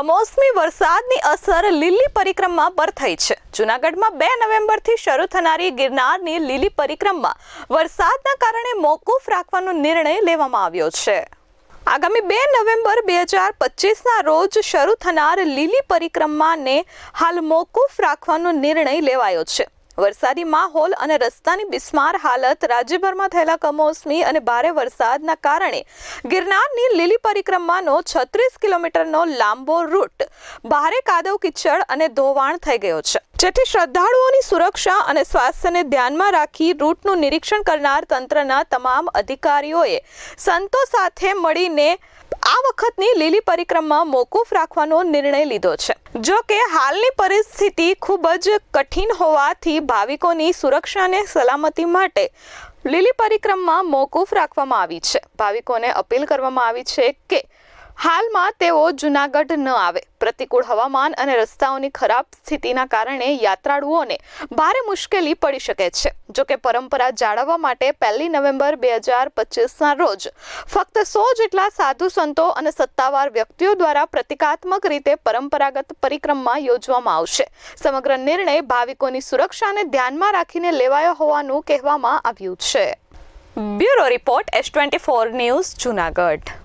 કમોસમી વરસાદની અસર લીલી પરિક્રમા પર થઈ છે. જૂનાગઢમાં બે નવેમ્બરથી શરૂ થનારી ગિરનારની લીલી પરિક્રમા વરસાદના કારણે મોકૂફ રાખવાનો નિર્ણય લેવામાં આવ્યો છે. આગામી બે નવેમ્બર બે હજાર પચીસના રોજ શરૂ થનાર લીલી પરિક્રમાને હાલ મોકૂફ રાખવાનો નિર્ણય લેવાયો છે. વરસાદી માહોલ અને રસ્તાની બિસ્માર હાલત, રાજ્યભરમાં થયેલા કમોસમી અને ભારે વરસાદના કારણે ગિરનારની લીલી પરિક્રમાનો છત્રીસ કિલોમીટરનો લાંબો રૂટ, ભારે કાદવ કિચડ અને ધોવાણ થઈ ગયો છે. જેથી શ્રદ્ધાળુઓની સુરક્ષા અને સ્વાસ્થ્યને ધ્યાનમાં રાખી રૂટનું નિરીક્ષણ કરનાર તંત્રના તમામ અધિકારીઓએ સંતો સાથે મળીને આ વખતની લીલી પરિક્રમા મોકૂફ રાખવાનો નિર્ણય લીધો છે. જો કે હાલની પરિસ્થિતિ ખૂબ જ કઠિન હોવાથી ભાવિકોની સુરક્ષા અને સલામતી માટે લીલી પરિક્રમા મોકૂફ રાખવામાં આવી છે. ભાવિકોને અપીલ કરવામાં આવી છે કે હાલમાં તેઓ જૂનાગઢ ન આવે. પ્રતિકૂળ હવામાન અને રસ્તાઓની ખરાબ સ્થિતિના કારણે યાત્રાળુઓને ભારે મુશ્કેલી પડી શકે છે. જો કે પરંપરા જાળવવા માટે પહેલી નવેમ્બર બે હજાર પચીસના રોજ ફક્ત સો જેટલા સાધુ સંતો અને સત્તાવાર વ્યક્તિઓ દ્વારા પ્રતિકાત્મક રીતે પરંપરાગત પરિક્રમા યોજવામાં આવશે. સમગ્ર નિર્ણય ભાવિકોની સુરક્ષાને ધ્યાનમાં રાખીને લેવાયો હોવાનું કહેવામાં આવ્યું છે. Bureau report S twenty four news Junagadh.